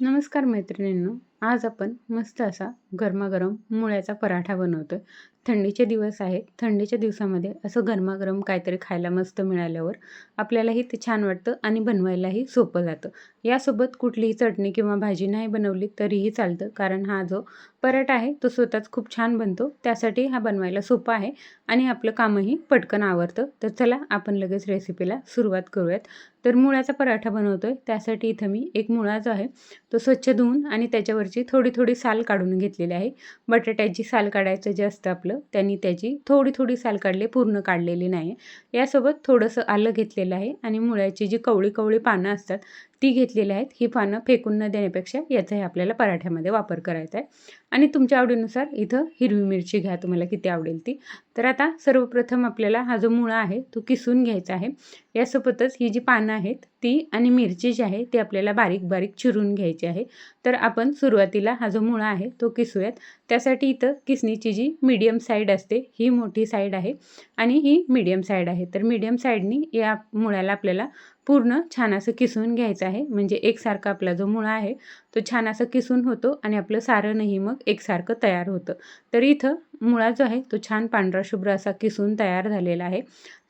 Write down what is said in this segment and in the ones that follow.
नमस्कार मैत्रिणींनो आज आपण मस्त असा गरमागरम मुळ्याचा पराठा बनवतो थंडीचे दिवस आहेत थंडीच्या दिवसामध्ये असं गरमागरम काहीतरी खायला मस्त मिळाल्यावर आपल्यालाही ते छान वाटतं आणि बनवायलाही सोपं जातं. यासोबत कुठलीही चटणी किंवा भाजी नाही बनवली तरीही चालतं कारण हा जो पराठा आहे तो स्वतःच खूप छान बनतो. त्यासाठी हा बनवायला सोपा आहे आणि आपलं कामही पटकन आवरतं. तर चला आपण लगेच रेसिपीला सुरुवात करूयात. तर मुळ्याचा पराठा बनवतो आहे त्यासाठी इथं मी एक मुळा जो आहे. तो स्वच्छ धुवून आणि त्याच्यावरची थोडी थोडी साल काढून घेतलेली आहे. बटाट्याची साल काढायचं जे असतं आपलं त्यांनी त्याची थोडी थोडी साल काढली पूर्ण काढलेली नाही यासोबत थोडंसं आलं घेतलेलं आहे आणि मुळ्याची जी कवळी कवळी पानं असतात ती घेतलेली आहेत. ही पानं फेकून न देण्यापेक्षा याचाही आपल्याला पराठ्यामध्ये वापर करायचा आहे. आणि तुमच्या आवडीनुसार इथं हिरवी मिरची घ्या तुम्हाला किती आवडेल ती. तर आता सर्वप्रथम आपल्याला हा जो मुळा आहे तो किसून घ्यायचा आहे. यासोबतच ही जी पानं आहेत ती आणि मिरची जी आहे ती आपल्याला बारीक बारीक चिरून घ्यायची आहे. तर आपण सुरुवातीला हा जो मुळा आहे तो किसूयात. त्यासाठी इथं किसणीची जी मीडियम साईड असते ही मोठी साईड आहे आणि ही मीडियम साईड आहे. तर मीडियम साईडनी या मुळ्याला आपल्याला पूर्ण छान असं किसून घ्यायचं आहे. म्हणजे एकसारखा आपला जो मुळा आहे तो छान असं किसून होतो आणि आपलं सारणही मग एकसारखं तयार होतं. तर इथं मुळा जो आहे तो छान पांढरा शुभ्र असा किसून तयार झालेला आहे.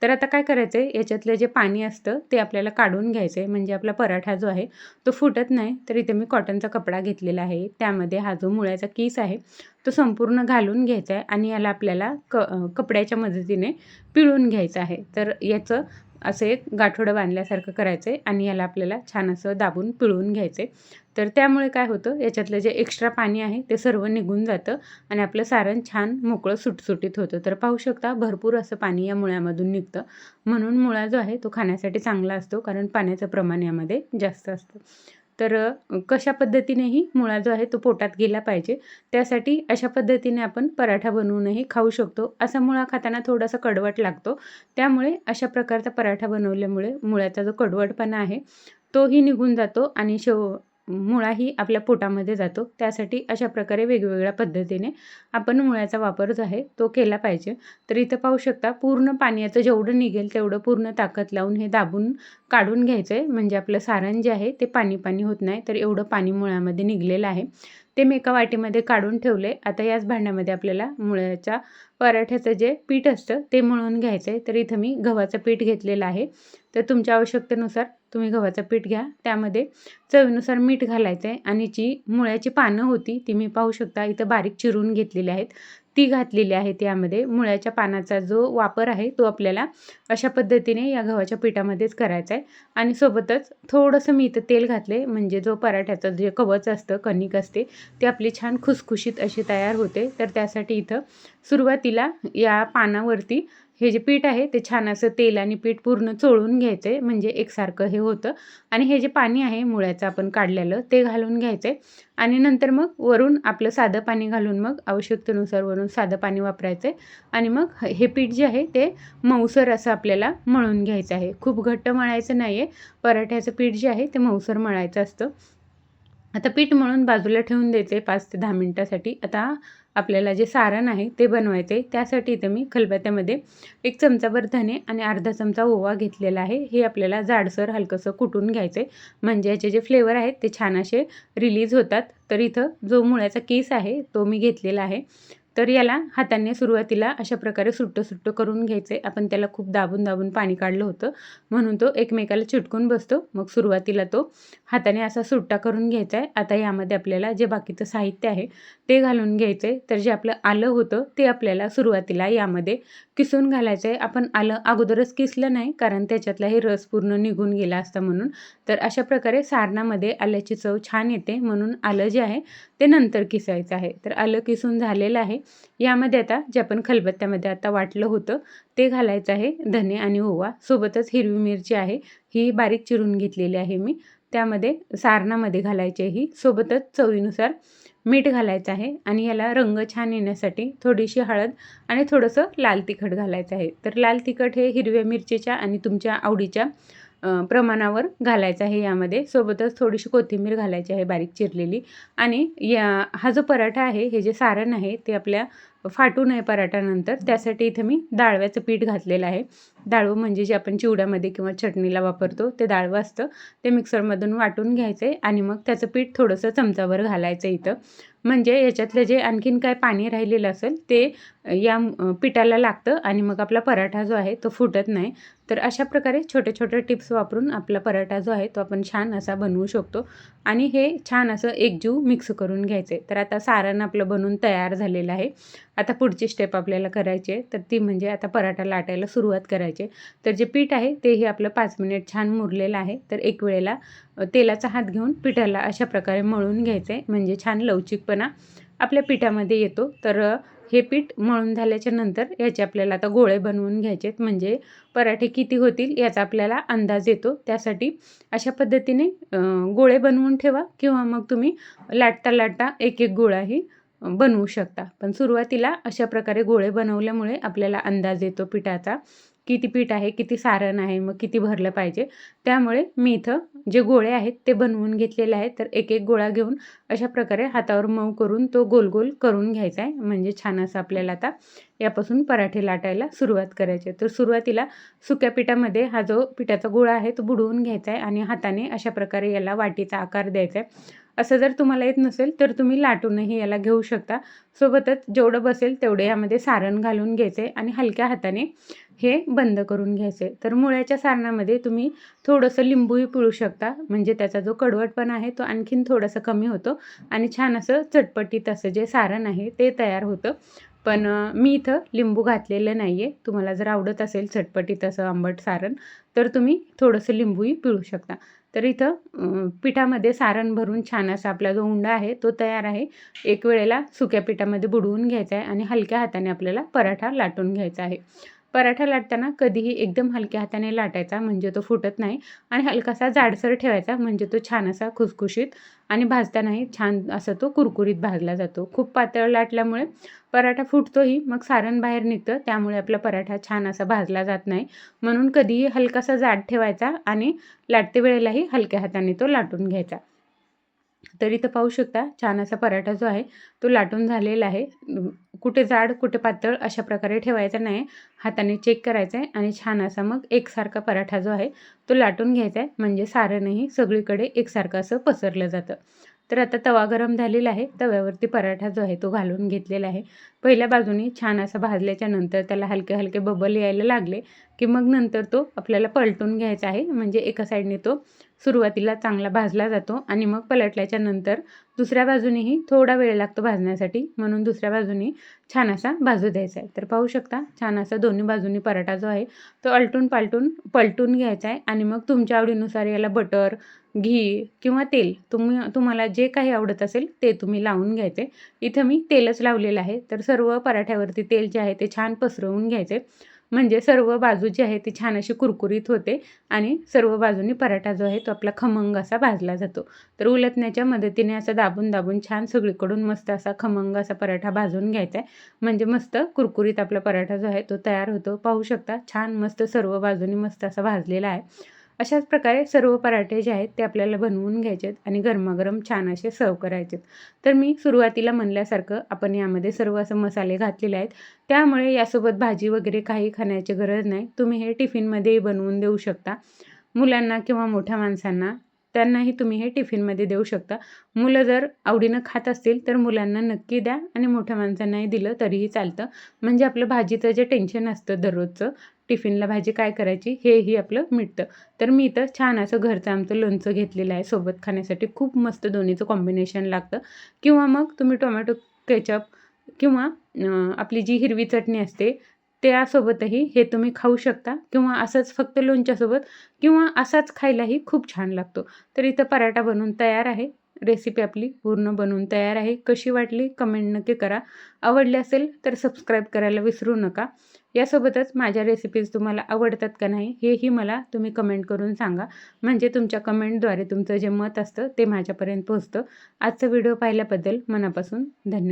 तर आता काय करायचं आहे याच्यातलं जे पाणी असतं ते आपल्याला काढून घ्यायचं आहे म्हणजे आपला पराठा जो आहे तो फुटत नाही. तर इथे मी कॉटनचा कपडा घेतलेला आहे. त्यामध्ये हा जो मुळ्याचा कीस आहे तो संपूर्ण घालून घ्यायचा आहे. आणि याला आपल्याला क कपड्याच्या मदतीने पिळून घ्यायचं आहे. तर याचं असं एक गाठोडं बांधल्यासारखं करायचं आहे आणि याला आपल्याला छान असं दाबून पिळून घ्यायचं आहे तर त्यामुळे काय होतं याच्यातलं जे एक्स्ट्रा पाणी आहे ते सर्व निघून जातं आणि आपलं सारण छान मोकळं सुटसुटीत होतं. तर पाहू शकता भरपूर असं पाणी या मुळ्यामधून निघतं. म्हणून मुळा जो आहे तो खाण्यासाठी चांगला असतो कारण पाण्याचं प्रमाण यामध्ये जास्त असतं. तर कशा पद्धतीनेही मुळा जो आहे तो पोटात गेला पाहिजे त्यासाठी अशा पद्धतीने आपण पराठा बनवूनही खाऊ शकतो. असा मुळा खाताना थोडासा कडवट लागतो. त्यामुळे अशा प्रकारचा पराठा बनवल्यामुळे मुळ्याचा जो कडवटपणा आहे तोही निघून जातो आणि शेव मुळाही आपल्या पोटामध्ये जातो. त्यासाठी अशा प्रकारे वेगवेगळ्या पद्धतीने आपण मुळ्याचा वापर जो आहे तो केला पाहिजे. तर इथं पाहू शकता पूर्ण पाण्याचं जेवढं निघेल तेवढं पूर्ण ताकद लावून हे दाबून काढून घ्यायचं आहे म्हणजे आपलं सारण जे आहे ते पाणी पाणी होत नाही तर एवढं पाणी मुळामध्ये निघलेलं आहे. ते मी एका वाटीमध्ये काढून ठेवले आता याच भांड्यामध्ये आपल्याला मुळ्याच्या पराठ्याचं जे पीठ असतं ते मळून घ्यायचं आहे तर इथं मी गव्हाचं पीठ घेतलेलं आहे. तर तुमच्या आवश्यकतेनुसार तुम्ही गव्हाचं पीठ घ्या. त्यामध्ये चवीनुसार मीठ घालायचं आहे आणि जी मुळ्याची पानं होती ती मी पाहू शकता इथं बारीक चिरून घेतलेली आहेत. ती घातलेली आहे त्यामध्ये. मुळ्याच्या पानाचा जो वापर आहे तो आपल्याला अशा पद्धतीने या गव्हाच्या पिठामध्येच करायचा आहे आणि सोबतच थोडंसं मी इथं तेल घातले म्हणजे जो पराठ्याचं जे कवच असतं कणिक असते ते आपली छान खुसखुशीत अशी तयार होते. तर त्यासाठी इथं सुरुवातीला या पानावरती हे जे पीठ आहे ते छान असं तेल आणि पीठ पूर्ण चोळून घ्यायचं आहे म्हणजे एकसारखं हे होतं. आणि हे जे पाणी आहे मुळ्याचं आपण काढलेलं ते घालून घ्यायचं आहे आणि नंतर मग वरून आपलं साधं पाणी घालून मग आवश्यकतेनुसार वरून साधं पाणी वापरायचं आहे आणि मग हे पीठ जे आहे ते मऊसर असं आपल्याला मळून घ्यायचं आहे. खूप घट्ट मळायचं नाही आहे पराठ्याचं पीठ जे आहे ते मऊसर मळायचं असतं. आता पीठ मळून बाजूला ठेवून द्यायचं आहे पाच ते दहा मिनटासाठी. आता आपल्याला जे सारण आहे ते बनवायचं. आहे त्यासाठी इथं मी खलबत्त्यामध्ये एक चमचाभर धने आणि अर्धा चमचा ओवा घेतलेला आहे. हे आपल्याला जाडसर हलकंसं कुटून घ्यायचं आहे म्हणजे याचे जे फ्लेवर आहेत ते छान असे रिलीज होतात. तर इथं जो मुळ्याचा केस आहे तो मी घेतलेला आहे. तर याला हाताने सुरुवातीला अशा प्रकारे सुट्टं सुट्टं करून घ्यायचं आहे आपण त्याला खूप दाबून दाबून पाणी काढलं होतं. म्हणून तो एकमेकाला चिटकून बसतो. मग सुरुवातीला तो हाताने असा सुट्टा करून घ्यायचा आहे आता यामध्ये आपल्याला जे बाकीचं साहित्य आहे ते घालून घ्यायचं. आहे तर जे आपलं आलं होतं ते आपल्याला सुरुवातीला यामध्ये किसून घालायचं आहे आपण आलं अगोदरच किसलं नाही कारण त्याच्यातला हे रस पूर्ण निघून गेला असता म्हणून. तर अशा प्रकारे सारणामध्ये आल्याची चव छान येते. म्हणून आलं जे आहे ते नंतर किसायचं आहे. तर आलं किसून झालेलं आहे. यामध्ये आता जे आपण खलबत्त्यामध्ये आता वाटलं होतं ते घालायचं आहे. धने आणि ओवा सोबतच हिरवी मिरची आहे. ही बारीक चिरून घेतलेली आहे मी. त्यामध्ये सारणामध्ये घालायची ही सोबतच चवीनुसार मीठ घालायचं आहे आणि याला रंग छान येण्यासाठी थोडीशी हळद आणि थोडंसं लाल तिखट घालायचं आहे. तर लाल तिखट हे हिरव्या मिरचीच्या आणि तुमच्या आवडीच्या प्रमाणावर घालायचं आहे यामध्ये. सोबतच थोडीशी कोथिंबीर घालायची आहे बारीक चिरलेली. आणि या हा जो पराठा आहे हे जे सारण आहे ते आपल्या फाटू नये पराठानंतर. त्यासाठी इथे मी डाळव्याचं पीठ घातलेलं आहे. डाळवं म्हणजे जे आपण चिवड्यामध्ये किंवा चटणीला वापरतो ते डाळवं असतं. ते मिक्सरमधून वाटून घ्यायचं आहे आणि मग त्याचं पीठ थोडंसं चमचावर घालायचं इथं. म्हणजे याच्यातलं जे आणखीन काय पाणी राहिलेलं असेल ते या पिठाला लागतं आणि मग आपला पराठा जो आहे तो फुटत नाही. तर अशा प्रकारे छोटे छोटे टिप्स वापरून आपला पराठा जो आहे तो आपण छान असा बनवू शकतो. आणि हे छान असं एकजीव मिक्स करून घ्यायचे. तर आता सारण आपलं बनवून तयार झालेलं आहे. आता पुढची स्टेप आपल्याला करायची आहे. तर ती म्हणजे आता पराठा लाटायला सुरुवात करायची तर जे पीठ आहे तेही आपलं पाच मिनिट छान मुरलेलं आहे. तर एक वेळेला तेलाचा हात घेऊन पिठाला अशा प्रकारे मळून घ्यायचं. आहे म्हणजे छान लवचिकपणा आपल्या पिठामध्ये येतो. तर हे पीठ मळून झाल्याच्यानंतर याचे आपल्याला आता गोळे बनवून घ्यायचे आहेत म्हणजे पराठे किती होतील याचा आपल्याला अंदाज येतो. त्यासाठी अशा पद्धतीने गोळे बनवून ठेवा किंवा मग तुम्ही लाटता लाटता एक एक गोळाही बनवू शकता. पण सुरुवातीला अशा प्रकारे गोळे बनवल्यामुळे आपल्याला अंदाज येतो पिठाचा. किती पीठ आहे किती सारण आहे मग किती भरलं पाहिजे. त्यामुळे मी इथं जे गोळे आहेत ते बनवून घेतलेले आहेत. तर एक एक गोळा घेऊन अशा प्रकारे हातावर मऊ करून तो गोल गोल करून घ्यायचा आहे. म्हणजे छान असं आपल्याला आता यापासून पराठे लाटायला सुरुवात करायची तर सुरुवातीला सुक्या पिठामध्ये हा जो पिठाचा गोळा आहे तो बुडवून घ्यायचा आहे आणि हाताने अशा प्रकारे याला वाटीचा आकार द्यायचा आहे. असं जर तुम्हाला येत नसेल तर तुम्ही लाटूनही याला घेऊ शकता. सोबतच जेवढं बसेल तेवढे यामध्ये सारण घालून घ्यायचे आणि हलक्या हाताने हे बंद करून घ्यायचे. तर मुळ्याच्या सारणामध्ये तुम्ही थोडंसं लिंबूही पिळू शकता म्हणजे त्याचा जो कडवटपणा आहे तो आणखीन थोडासा कमी होतो आणि छान असं चटपटीत असं जे सारण आहे ते तयार होतं. पण मी इथं लिंबू घातलेलं नाही आहे तुम्हाला जर आवडत असेल चटपटीत असं आंबट सारण तर तुम्ही थोडंसं लिंबूही पिळू शकता. तर इथं पिठामध्ये सारण भरून छान असा आपला जो उंडा आहे तो तयार आहे. एक वेळेला सुक्या पिठामध्ये बुडवून घ्यायचा आहे आणि हलक्या हाताने आपल्याला पराठा लाटून घ्यायचा आहे. पराठा लाटताना कधीही एकदम हलक्या हाताने लाटायचा म्हणजे तो फुटत नाही आणि हलकासा जाडसर ठेवायचा म्हणजे तो छान असा खुसखुशीत आणि भाजतानाही छान असा तो कुरकुरीत भाजला जातो. खूप पातळ लाटल्यामुळे पराठा फुटतोही मग सारण बाहेर निघतं त्यामुळे आपला पराठा छान असा भाजला जात नाही. म्हणून कधीही हलकासा जाड ठेवायचा आणि लाटते वेळेलाही हलक्या हाताने तो लाटून घ्यायचा. तर इथं पाहू शकता छान असा पराठा जो आहे तो लाटून झालेला आहे. कुठे जाड कुठे पातळ अशा प्रकारे ठेवायचा नाही. हाताने चेक करायचं आहे आणि छान असा मग एकसारखा पराठा जो आहे तो लाटून घ्यायचा आहे. म्हणजे सारणही सगळीकडे एकसारखं असं पसरलं जातं. तर आता तवा गरम झालेला आहे. तव्यावरती पराठा जो आहे तो घालून घेतलेला आहे. पहिल्या बाजूनी छान असा भाजल्याच्या नंतर त्याला हलके हलके बबल यायला लागले की मग नंतर तो आपल्याला पलटून घ्यायचा आहे. म्हणजे एका साईडने तो सुरुवातीला चांगला भाजला जातो आणि मग पलटल्याच्या नंतर दुसऱ्या बाजूनेही थोडा वेळ लागतो भाजण्यासाठी म्हणून दुसऱ्या बाजूने छान असा भाजू द्यायचा आहे. तर पाहू शकता छान असा दोन्ही बाजूनी पराठा जो आहे तो अलटून पालटून पलटून घ्यायचा आहे आणि मग तुमच्या आवडीनुसार याला बटर घी किंवा तेल तुम्ही तुम्हाला जे काही आवडत असेल ते तुम्ही लावून घ्यायचे. इथं मी तेलच लावलेलं आहे. तर सर्व पराठ्यावरती तेल जे आहे ते छान पसरवून घ्यायचे. म्हणजे सर्व बाजू जी आहे ती छान अशी कुरकुरीत होते आणि सर्व बाजूनी पराठा जो आहे तो आपला खमंग असा भाजला जातो. तर उलटण्याच्या मदतीने असं दाबून दाबून छान सगळीकडून मस्त असा खमंग असा पराठा भाजून घ्यायचा आहे म्हणजे मस्त कुरकुरीत आपला पराठा जो आहे तो तयार होतो. पाहू शकता छान मस्त सर्व बाजूनी मस्त असा भाजलेला आहे. अशाच प्रकारे सर्व पराठे जे आहेत ते आपल्याला बनवून घ्यायचे आहेत आणि गरमागरम छान असे सर्व करायचे तर मी सुरुवातीला म्हणल्यासारखं आपण यामध्ये सर्व असं मसाले घातलेले आहेत. त्यामुळे यासोबत भाजी वगैरे काही खाण्याची गरज नाही. तुम्ही हे टिफिनमध्येही बनवून देऊ शकता. मुलांना किंवा मोठ्या माणसांना त्यांनाही तुम्ही हे टिफिनमध्ये देऊ शकता. मुलं जर आवडीनं खात असतील तर मुलांना नक्की द्या आणि मोठ्या माणसांनाही दिलं तरीही चालतं. म्हणजे आपलं भाजीचं जे टेन्शन असतं दररोजचं टिफिनला भाजी काय करायची हेही आपलं मिटतं. तर मी इथं छान असं घरचं आमचं लोणचं घेतलेलं आहे सोबत खाण्यासाठी. खूप मस्त दोन्हीचं कॉम्बिनेशन लागतं. किंवा मग तुम्ही टोमॅटो केचप किंवा आपली जी हिरवी चटणी असते त्यासोबतही हे तुम्ही खाऊ शकता. किंवा असंच फक्त लोणच्यासोबत किंवा असाच खायलाही खूप छान लागतो. तर इथं पराठा बनवून तयार आहे. रेसिपी आपली पूर्ण बनवून तयार आहे. कशी वाटली कमेंट नक्की करा. आवडली असेल तर सबस्क्राईब करायला विसरू नका. यासोबतच माझ्या रेसिपीज तुम्हाला आवडतात का नाही हेही मला तुम्ही कमेंट करून सांगा. म्हणजे तुमच्या कमेंटद्वारे तुमचं जे मत असतं ते माझ्यापर्यंत पोहोचतं. आजचा व्हिडिओ पाहिल्याबद्दल मनापासून धन्यवाद